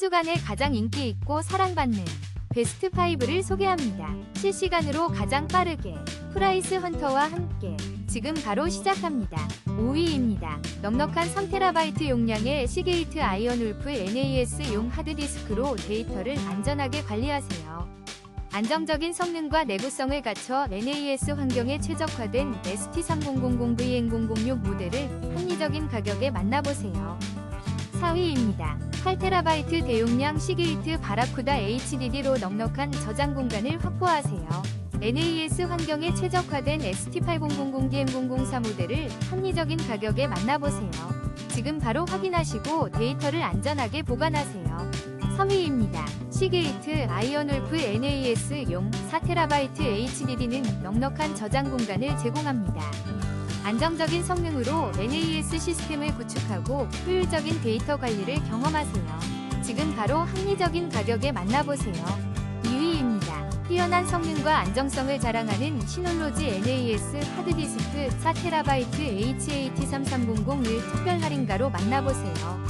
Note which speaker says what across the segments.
Speaker 1: 주간에 가장 인기 있고 사랑받는 베스트 5를 소개합니다. 실시간으로 가장 빠르게 프라이스 헌터와 함께 지금 바로 시작합니다. 5위입니다. 넉넉한 3TB 용량의 시게이트 아이언 울프 NAS용 하드디스크로 데이터를 안전하게 관리하세요. 안정적인 성능과 내구성을 갖춰 NAS 환경에 최적화된 ST3000VN006 모델을 합리적인 가격에 만나보세요. 4위입니다. 8TB 대용량 시게이트 바라쿠다 HDD로 넉넉한 저장 공간을 확보하세요. NAS 환경에 최적화된 ST8000DM004 모델을 합리적인 가격에 만나보세요. 지금 바로 확인하시고 데이터를 안전하게 보관하세요. 3위입니다. 시게이트 아이언울프 NAS용 4TB HDD는 넉넉한 저장 공간을 제공합니다. 안정적인 성능으로 NAS 시스템을 구축하고 효율적인 데이터 관리를 경험하세요. 지금 바로 합리적인 가격에 만나보세요. 2위입니다. 뛰어난 성능과 안정성을 자랑하는 시놀로지 NAS 하드디스크 4TB HAT3300을 특별 할인가로 만나보세요.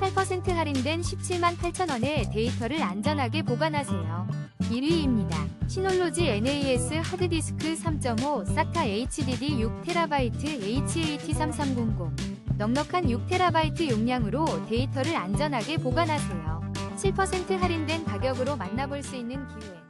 Speaker 1: 8% 할인된 17만 8천원에 데이터를 안전하게 보관하세요. 1위입니다. 시놀로지 NAS 하드디스크 3.5 SATA HDD 6TB HAT3300 넉넉한 6TB 용량으로 데이터를 안전하게 보관하세요. 7% 할인된 가격으로 만나볼 수 있는 기회.